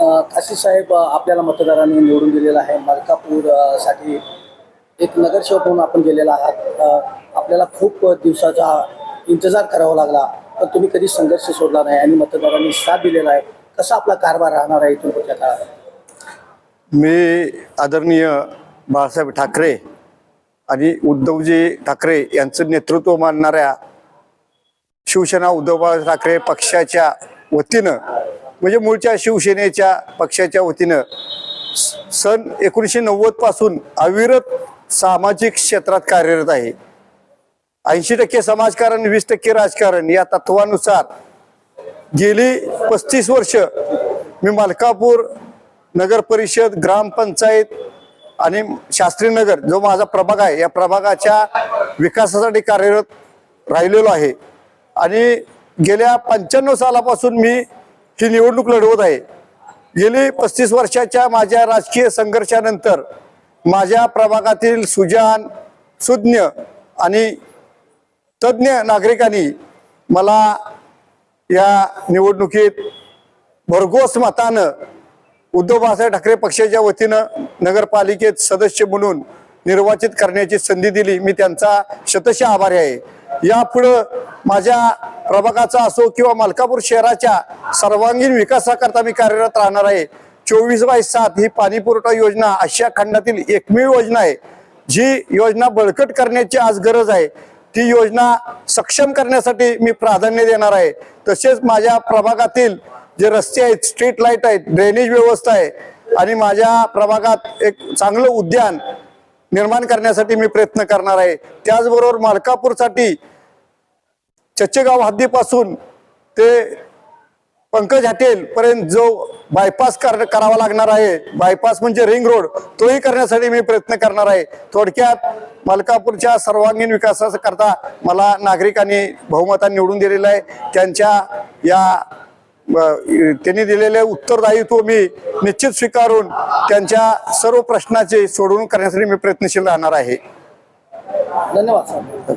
काशी साहेब आपल्याला मतदारांनी निवडून दिलेला आहे. मलकापूरसाठी एक नगरसेवक म्हणून आपण गेलेला आहात. आपल्याला खूप दिवसाचा इंतजार करावा लागला. पण तुम्ही कधी संघर्ष सोडला नाही आणि मतदारांनी साथ दिलेला आहे. कसा आपला कारभार राहणार आहे इथून पुढच्या काळात? मी आदरणीय बाळासाहेब ठाकरे आणि उद्धवजी ठाकरे यांचं नेतृत्व मानणाऱ्या शिवसेना उद्धव बाळासाहेब ठाकरे पक्षाच्या वतीनं म्हणजे मूळच्या शिवसेनेच्या पक्षाच्या वतीनं स- सन एकोणीसशे नव्वदपासून अविरत सामाजिक क्षेत्रात कार्यरत आहे. ऐंशी टक्के समाजकारण वीस टक्के राजकारण या तत्वानुसार गेली पस्तीस वर्ष मी मलकापूर नगर परिषद ग्रामपंचायत आणि शास्त्रीनगर जो माझा प्रभाग आहे या प्रभागाच्या विकासासाठी कार्यरत राहिलेलो आहे. आणि गेल्या पंच्याण्णव सालापासून मी ही निवडणूक लढवत आहे. गेली पस्तीस वर्षाच्या माझ्या राजकीय संघर्षानंतर माझ्या प्रभागातील सुजान सुज्ञ आणि तज्ज्ञ नागरिकांनी मला या निवडणुकीत भरघोस मतानं उद्धव बाळासाहेब ठाकरे पक्षाच्या वतीनं नगरपालिकेत सदस्य म्हणून निर्वाचित करण्याची संधी दिली. मी त्यांचा शतश आभारी आहे. यापुढं माझ्या प्रभागाचा असो किंवा मलकापूर शहराच्या सर्वांगीण विकासाकरता मी कार्यरत राहणार आहे. चोवीस बाय सात ही पाणी पुरवठा योजना आशिया खंडातील एकमेव योजना आहे. जी योजना बळकट करण्याची आज गरज आहे. ती योजना सक्षम करण्यासाठी मी प्राधान्य देणार आहे. तसेच माझ्या प्रभागातील जे रस्ते आहेत स्ट्रीट लाइट आहेत ड्रेनेज व्यवस्था आहे आणि माझ्या प्रभागात एक चांगलं उद्यान निर्माण करण्यासाठी मी प्रयत्न करणार आहे. त्याचबरोबर मालकापूरसाठी चच्चेगाव हद्दीपासून ते पंकज हॉटेल पर्यंत जो बायपास कर करावा लागणार आहे. बायपास म्हणजे रिंग रोड तोही करण्यासाठी मी प्रयत्न करणार आहे. थोडक्यात मलकापूरच्या सर्वांगीण विकासाकरता मला नागरिकांनी बहुमताने निवडून दिलेलं आहे. त्यांच्या या त्यांनी दिलेले उत्तरदायित्व मी निश्चित स्वीकारून त्यांच्या सर्व प्रश्नाचे सोडवणूक करण्यासाठी मी प्रयत्नशील राहणार आहे. धन्यवाद